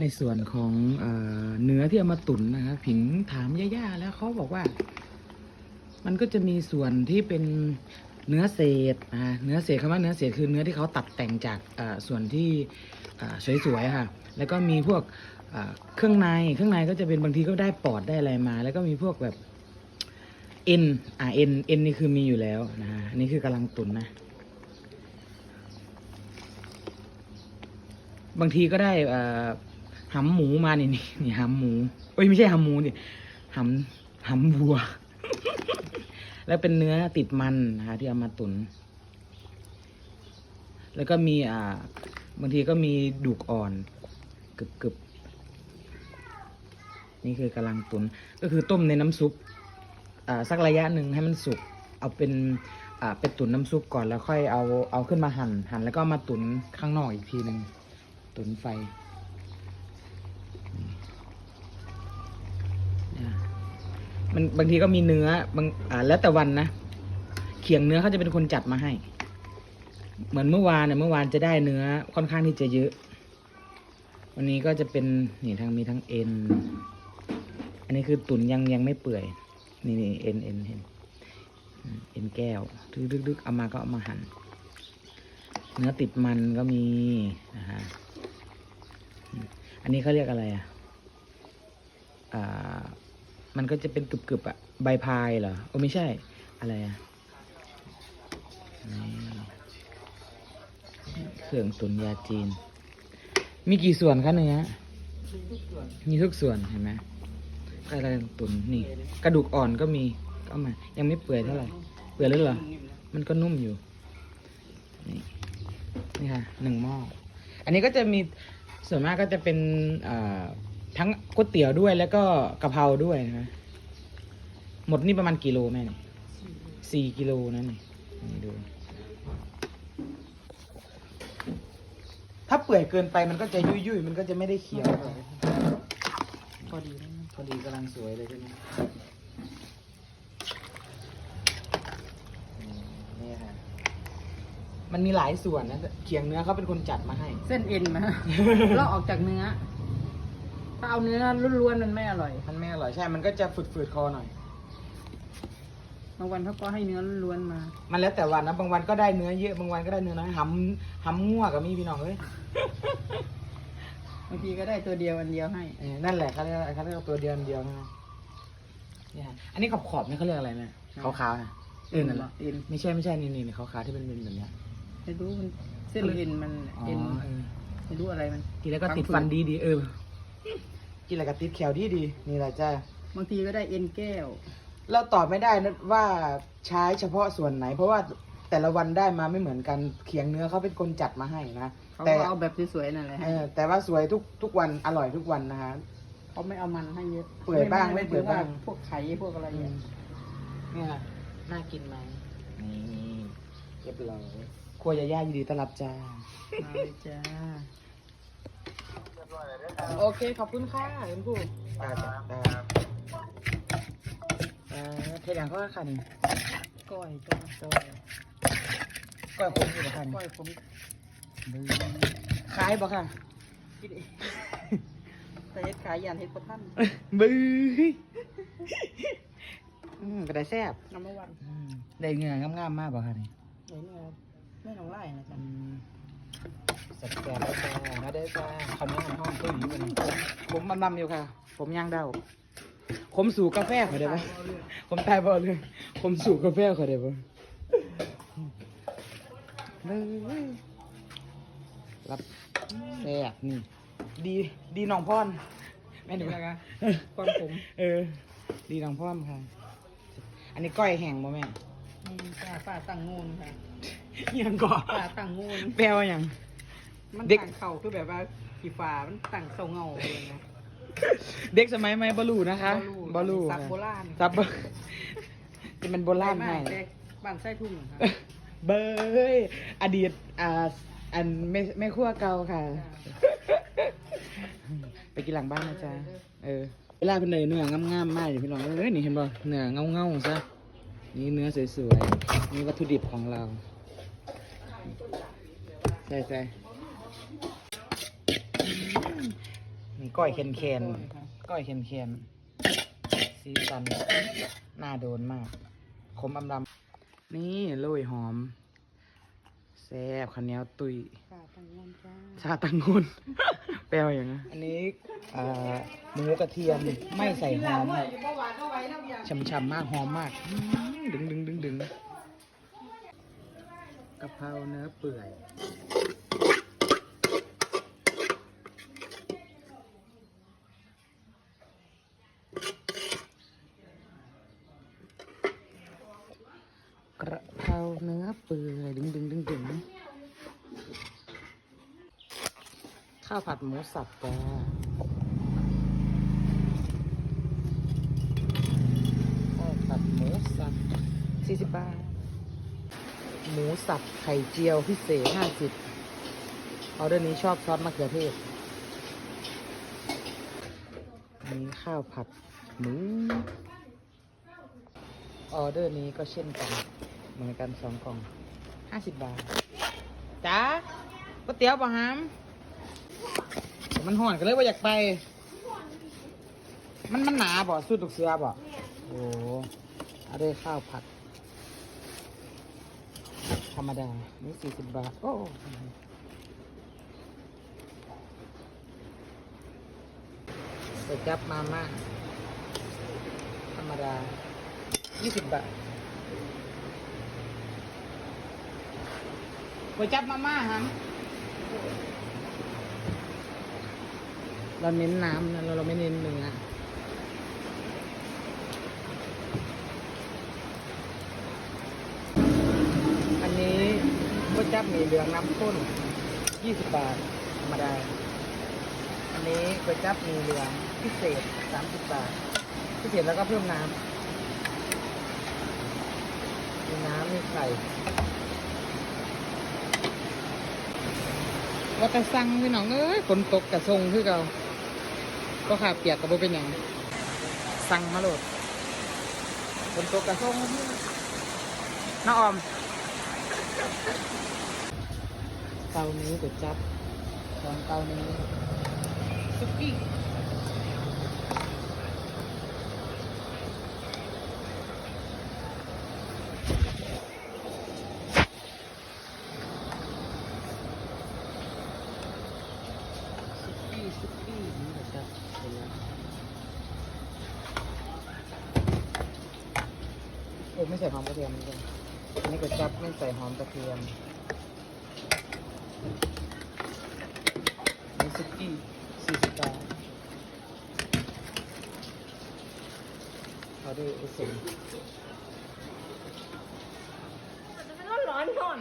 ในส่วนของเอเนื้อที่เอามาตุ๋นนะครับผิงถามย่าๆแล้วเขาบอกว่า มันก็จะมีส่วนที่เป็นเนื้อเศษอ่าเนื้อเศษคำว่าเนื้อเศษคือเนื้อที่เขาตัดแต่งจากส่วนที่สวยๆค่ะ แล้วก็มีพวกเครื่องในเครื่องในก็จะเป็นบางทีก็ได้ปอดได้อะไรมา แล้วก็มีพวกแบบเอ็นอ่าเอ็นเอ็นนี่คือมีอยู่แล้วนะอันนี้คือกำลังตุนนะ บางทีก็ได้อ่า หำหมูมานี่นี่นี่หำหมูเอ้ยไม่ใช่หำหมูนี่หำหำวัว แล้วเป็นเนื้อติดมันนะคะที่เอามาตุน แล้วก็มีอ่า บางทีก็มีดูกอ่อนกึบกึบนี่คือกำลังตุน ก็คือต้มในน้ำซุปอ่าสักระยะหนึ่งให้มันสุก เอาเป็นอ่าเป็นตุนน้ำซุปก่อนแล้วค่อยเอาเอาขึ้นมาหั่นหั่นแล้วก็มาตุนข้างนอกอีกทีหนึ่งตุนไฟนี่อะ มันบางทีก็มีเนื้อบางอ่าแล้วแต่วันนะเขียงเนื้อเขาจะเป็นคนจัดมาให้ เหมือนเมื่อวานเนี่ยเมื่อวานจะได้เนื้อค่อนข้างที่จะเยอะ วันนี้ก็จะเป็นนี่ทั้งมีทั้งเอ็นอันนี้คือตุ๋นยังยังไม่เปื่อย นี่นี่เอ็นเอ็นเห็นเอ็นแก้วดึกๆๆเอามาก็เอามาหั่นเนื้อติดมันก็มีนะฮะอันนี้เขาเรียกอะไรอะอ่า มันก็จะเป็นกรึบๆอะใบพายเหรอโอ้ไม่ใช่ อะไรอะเครื่องตุนยาจีน มีกี่ส่วนคะเนื้อมีทุกส่วนเห็นไหมก็กำลังตุนนี่ กระดูกอ่อนก็มีก็มา ยังไม่เปื่อยเท่าไหร่เปื่อยแล้วเหรอมันก็นุ่มอยู่ นี่นี่ค่ะหนึ่งหม้ออันนี้ก็จะมีส่วนมากก็จะเป็นอ่า ทั้งก๋วยเตี๋ยวด้วยแล้วก็กะเพราด้วยนะหมดนี่ประมาณกิโลแม่เนี่ยสี่กิโลนั่นนี่นี่ดูถ้าเปื่อยเกินไปมันก็จะยุ่ยๆมันก็จะไม่ได้เคี้ยวพอดีนะพอดีกำลังสวยเลยใช่ไหมนี่ค่ะมันมีหลายส่วนนะแต่เคียงเนื้อเขาเป็นคนจัดมาให้ เส้นเอ็นนะลอกออกจากเนื้อ ถ้าเอาเนื้อล้วนๆมันไม่อร่อย มันไม่อร่อยใช่ มันก็จะฝืดๆคอหน่อย บางวันเขาก็ให้เนื้อล้วนๆมา มันแล้วแต่วันนะ บางวันก็ได้เนื้อเยอะ บางวันก็ได้เนื้อน้อยหำหำง่วกับมีพี่น้องเอ้ยบางทีก็ได้ตัวเดียวอันเดียวให้ เออนั่นแหละเขาเรียกเขาเรียกว่าตัวเดียวอันเดียวนะเนี่ยฮะอันนี้ขอบขอบๆนี่เขาเรียกอะไรเนี่ยขาวๆนะเออนั่นแหละเอ็น ไม่ใช่ไม่ใช่นี่นี่นี่ขาวๆที่เป็นเป็นแบบเนี้ยไม่รู้มันเส้นเอ็นมันอ๋อเอ็นเออไม่รู้อะไรมัน กินแล้วก็ติดฟันดีดีๆเออ กินแล้วก็ติดแขวดีดีๆนี่แหละจ้า บางทีก็ได้เอ็นแก้ว เราตอบไม่ได้นะว่าใช้เฉพาะส่วนไหน เพราะว่าแต่ละวันได้มาไม่เหมือนกันเขียงเนื้อเขาเป็นคนจัดมาให้นะเขาแต่ก็เอาแบบสวยๆนั่นแหละเอให้อแต่ว่าสวยทุกทุกวันอร่อยทุกวันนะฮะเขาไม่เอามันให้เยอะเปื่อยบ้างไม่เปื่อยบ้างถึว่พวกไข่พวกอะไรเนี่ยเนี่ยน่ากินไหมนี่เรียบร้อยครัวยาย่ายินดีต้อนรับจ้า มาเลยจ้า โอเค ขอบคุณค่ะเอ็มพูอ่าจ้ะอ่าอ่าเทอย่างก็ค่ะนี่ก้อยจ้าก้อยก้อยผมอยู่กับค่ะนี่ก้อยผมขายบ่ค่ะกินเองแต่เฮ็ดขายยันเฮ็ดประทันบื้ออืมก็ได้แซ่บน้ำมันวันอืมได้เงืองามๆมากบ่ค่ะนี่เดี๋ยวนี้ไม่ต้องไล่นะจ๊ะ อืมแซ่บๆแล้วจ้ามาได้อจ้าคำนี้มันห้องเกาหลีมันผมมันนำอยู่ค่ะ ผมย่างเดาผมสู่กาแฟเขาได้ปะผมตายบ่เลย ผมสู่กาแฟเขาได้ปะเลยรับแซ่บนี่ ดีดีน้องพรแม่นนี่ดูแหละครับก้อนผม เออ ดีน้องพรค่ะ อันนี้ก้อยแห้งบ่แม่นี่จ้าป้าตั้งงูนค่ะยังก่อป้าตั้งงูนแปลว่าหยัง มันเด็กตั้งเข่าคือแบบว่าสีฟ้ามันตั้งเสาเงาเลยนะเด็กสมัยใหม่บลูนะคะบลูสับโบราณซับบ่จะเป็นโบราณให้ แต่บ้านไส้ทุ่งครับเบยอดีตอ่าอันไม่ไม่ขั้วเก่าค่ะ ไปกินหลังบ้านนะจ๊ะ เออ เวลาเป็นเนยเนื้องามๆมากอยู่พี่น้อง เอ้ยนี่เห็นบ่เนื้อเงาๆซะ นี่เนื้อสวยๆ นี่วัตถุดิบของเรา ใช่ใช่อื มก้อยแคนแคนก้อยแคนแคนสีสันน่าโดนมาก ขมอำลำนี่โรยหอมแซ่บข้าวเหนียวตุยค่ะตังงนจ้าชาตังงุนแปลว่าอย่างนั้นอันนี้อ่าหมูกระเทียมไม่ใส่หอมฉ่ำๆมากหอมมากอื้อดึงดึงดึงดึงกะเพราเนื้อเปื่อย กระ เนื้อเปื่อยดึงดึงดึงดึงข้าวผัดหมูสับจ้าข้าวผัดหมูสับสี่สิบบาท หมูสับไข่เจียวพิเศษห้าสิบออเดอร์นี้ชอบซอสมะเขือเทศนี้ข้าวผัดหมูออเดอร์นี้ก็เช่นกัน เหมือนกันสองกล่องห้าสิบบาทจ้าก๋วยเตี๋ยวป่ะฮามมันห่อนกันเลยว่าอยากไป มันมันหนาบ่สุดลูกเสือบ่โอ้เอาได้ข้าวผัด ธรรมดา นี่สี่สิบบาท โอ้ไปจับมาม่าธรรมดายี่สิบบาท ก๋วยจับมาม่าฮัมเราเน้นน้ำนะเราเราไม่เน้นเนื้ออันนี้ก๋วยจับมีเหลืองน้ำข้นยี่สิบบาทธรรมดา อันนี้ก๋วยจับมีเหลืองพิเศษสามสิบบาท พิเศษแล้วก็เพิ่มน้ำมีน้ำมีไข่ ว่าแต่สั่งพี่น้องเอ้ยฝนตกกระทรงคือเก่าก็ขาเปียกกับโบเป็นอย่างสั่งมาโหลดฝนตกกระทรงน้าออมเตานี้ก๋วยจับสองเตานี้ซุกี้ ซุกี้ซุกี้นี่นะครับเห็นแล้วโอ้ไม่ ใส่หอมกระเทียมเลยอันนี้ก็จับไม่ใส่หอมกระเทียมนี่ซุกี้สี่สิบบาทเขาด้วยอุสมร้อนก่อน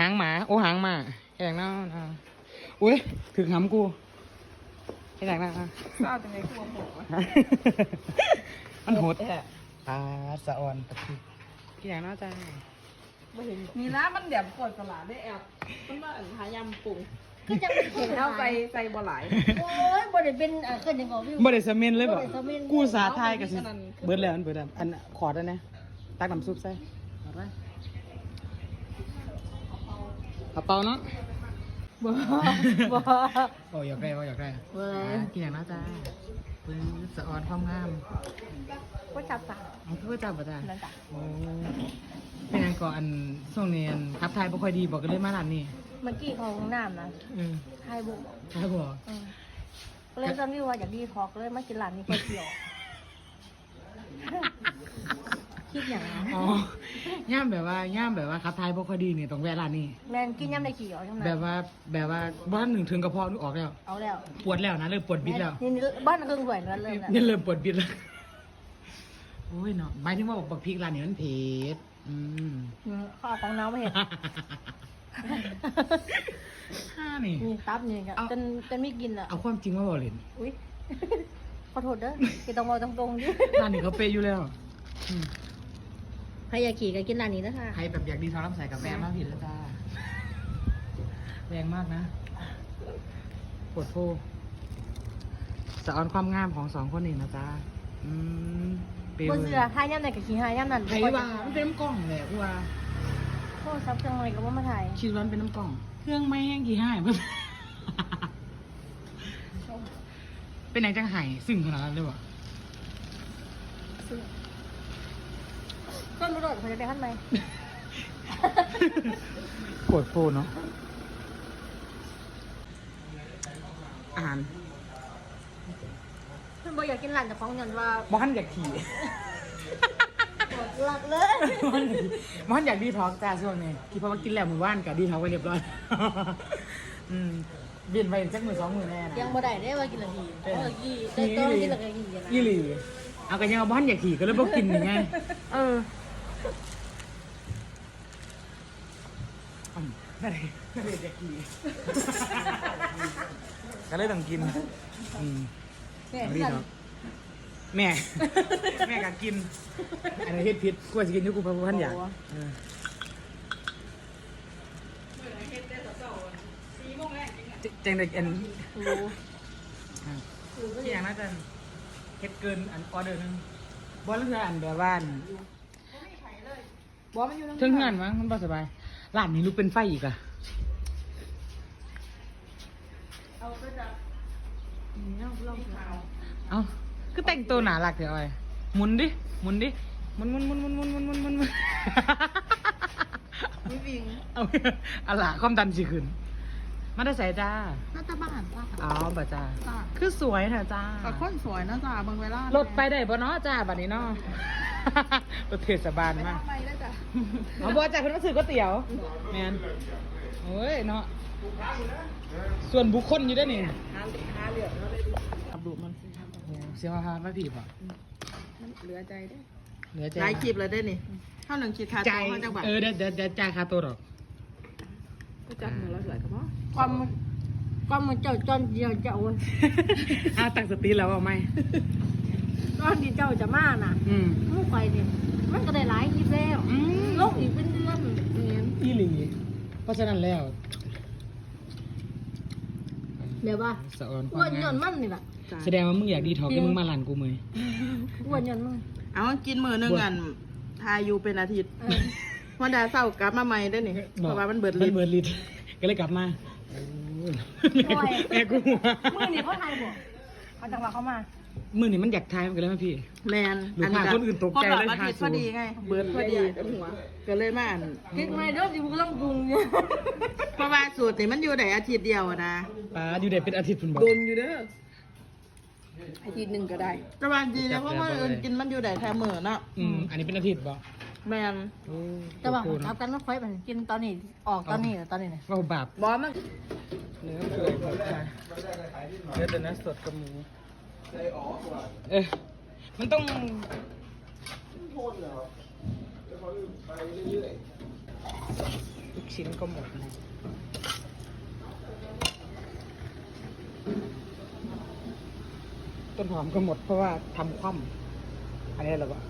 หางหมา โอ้หางหมาแข่งหน้าอ่าอุ้ยถึงหำกูแข่งหน้าอะทราบจังไงกลัวหมดวะมันโหดแท้ปลาสะออนตะกี้กี่อย่างเน้อจ้านี่นะมันเดี๋ยวปวดสลาได้แอบมันมาอันหายำปรุงก็จะเป็นเห็นเอาใส่ใส่บ่หลายโอ้ยบ่ได้เป็นอ่าเคยยังบอกวิวบ่ได้สะเมนเลยบ่บ่ได้สะเม็นกูสาทายกับสิเบิดแล้วอันเบิดแล้วอันขอได้นะตักน้ำซุปใส่เอาไปเอาเปาเนาะ บ่บ่โอ้อยากได้ว่าอยากได้บ่อ่ากี่อย่างเน้อจ้าปืนสะออนความงามก็จับปากเอาคือว่าจับบ่จ้านั่นจ้ะโอ้เป็นไงก่อนอันช่วงนี้อันขับทายบ่ค่อยดีบอกกันเลยมาร้านนี้เมื่อกี้เขาห้องน้ำนะเออทายบุกใช่บ่อืมก็เลยตอนวิวว่าอยากดีทอกเลยมากินร้านนี้ก๋วยเตี๋ยว คิดอย่างนั้นอ๋อย่ามแบบว่าย่ามแบบว่าขับทายบ่ค่อยดีนี่ต้องแวะร้านนี้ แมนกินยำในขี่ออกจังไหนแบบว่าแบบว่าบ้านหนึ่งถึงกระเพาะนึกออกแล้ว เอาแล้วปวดแล้วนะเริ่มปวดบิดแล้วนี่นี่บ้านเครื่องถ้วยนั่นเริ่มแล้วนี่เริ่มปวดบิดแล้วโอ้ยเนาะหมายถึงว่าบักพริกร้านนี้มันเผ็ดอืมอืมข้าวของน้องไม่เห็นห้านี่นี่ตับนี่กันเอาจนจนไม่กินอะเอาความจริงมาบอกเลยอุ้ยขอโทษเด้อกินต้องบอกตรงๆดิร้านนี้เขาเปย์อยู่แล้ว อืม ใครอยากขี่ก็กินร้านนี้นะคะใครแบบอยากดีท้องรับใส่กับแฟมากผิดแล้วจ้าแรงมากนะปวดโพสะออนความงามของสองคนนี้นะจ้าอืมเปย์บนเวอเสือร์ท้ายย่ำไหนกับขี่ท้ายย่ำนั่นไผว่ามันเป็นน้ำกล่องแหละกูว่าโทษซับจังเลยกับว่ามาถ่ายคิดว่ามันเป็นน้ำกล่อง เครื่องไม่แห้งกี่ห้าเพิ่นเป็นไหนจังไห้ซึ่งขนาดนั้นเลยวะ ก็รู้โดดเขาจะไปขั้นไหมปวดโฟเนาะอาหารเพื่อนบอกอยากกินหลานแต่ของเงินว่าบ้านอยากขี่หลักเลยบ้านอยากดีท็อกจ้าช่วงนี้คิดเพราะว่ากินแล้วมือว่านกับดีท็อกไปเรียบร้อยอืมเบียนไปจักมือสองมือแน่นะยังบ่ได้ได้ว่ากินละทีเออเออกี่ได้ต้นกินละกี่นะยี่หลีเอากันยังเอาบ้านอยากขี่ก็เลยบอกกินยังไงเอออืม นั่นเลยนั่นเลยอยากขี่ก็เลยต้องกินอืมแม่เอาดีสั่นแม่ แม่ก็กินอันนี้เฮ็ดผิดกูว่าจะกินอยุกูพะพันอยากเออจังได้อันรู้ที่อย่างน่าจะเฮ็ดเกินอันออเดอร์หนึงบ่เรืออันแบบว่าน บอสมันอยู่ตรงถึงงานมั้งมันบ่สบายร้านนี้ลุกเป็นไฟอีกอะเอาก็จะนี่ลองเอาเอ้าคือแต่งตัวหนารักเดี๋ยวไอ้หมุนดิหมุนดิหมุนหมุนหมุนหมุนหมุนหมุนหมุนหมุนหมุนวิวิงเอาเอาล่ะความดันสิขึ้น มาได้ใส่จ้าหน้าตาบ้านป้าอ๋อบ่จ้าจ้าคือสวยเถอะจ้ากับคนสวยนะจ้าบางเวลารถไปได้บ่เนาะจ้าบัดนี้เนาะรถเทศบาลมาไปได้จ้ะเอาบ่จ้าเพิ่นมาซื้อก๋วยเตี๋ยวแม่นโอ้ยเนาะส่วนบุคคลอยู่เด้อนี่หาหาเหลืองแล้วเลยขับดูมันโอ้เสียงมาพามาผีบ่มันเหลือใจได้เหลือใจหลายคลิปเลยได้นี่เท่าหนึ่งคลิปคาใจตัวเขาจะแบบเออเดี๋ยวเดี๋ยวเดี๋ยวจ่ายค่าตัวหรอก ก็จับมือแล้วสวยกับพ่อความความมันเจ้าจอนเดียวเจ้าอ่าตั้งสติแล้วเอาไหมตอนที่เจ้าจะมาน่ะอืมมุกไปเนี่ยมันก็ได้หลายคลิปแล้วอืมลงอีกเป็นเดือนเนี่ยอีหลีเพราะฉะนั้นแล้วเดี๋ยวว่าสะออนคอ้วาวมนยงานนต์มันนี่แหละแสดงว่ามึงอยากดีทอกที่มึงมาหลานกูมืออ้วนยนต์มึงเอากินมือหนึ่งอันทายอยู่เป็นอาทิตย์ เออ วันดาเศร้ากลับมาใหม่ได้นี่เพราะว่ามันเบิดมัลิ้นนเบิดลิดก็เลยกลับมาโอ้ยแม่กูแม่กูหัวมือนี่เขาไทยบ่เขาจังหวะเขามามือนี่มันอยากทายมันก็เลยมาพี่ แมนลูกค้าคนอื่นตกใจเลยพอห้าอาทิตย์ศูพนย์อดีไง เบิดพอดีก็เลยมาอ่านคิดไม่เด้อที่มึงต้องปรุงเนี่ยเพราะว่าสูตรนี่มันอยู่ได้อาทิตย์เดียวอะนะป้าอยู่ได้เป็นอาทิตย์พุ่นบอก โดนอยู่เด้ออาทิตย์หนึ่งก็ได้แต่ว่าดีนะเพราะว่าเอินกินมันอยู่ได้แค่มื้อเนาะอืมอันนี้เป็นอาทิตย์บอก แมนโอ้แต่ว่าโอ้โหเอากันมาค่อยมันกินตอนนี้ออกตอนนี้ตอนนี้เนี่ยว่าบาปบอสมันเนื้อเปื่อยหมดค่ะเนื้อแต่เนื้อสดกับหมูเออมันต้องทุกชิ้นก็หมดนะต้นหอมก็หมดเพราะว่าทำคว่ำอันนี้เหรอวะ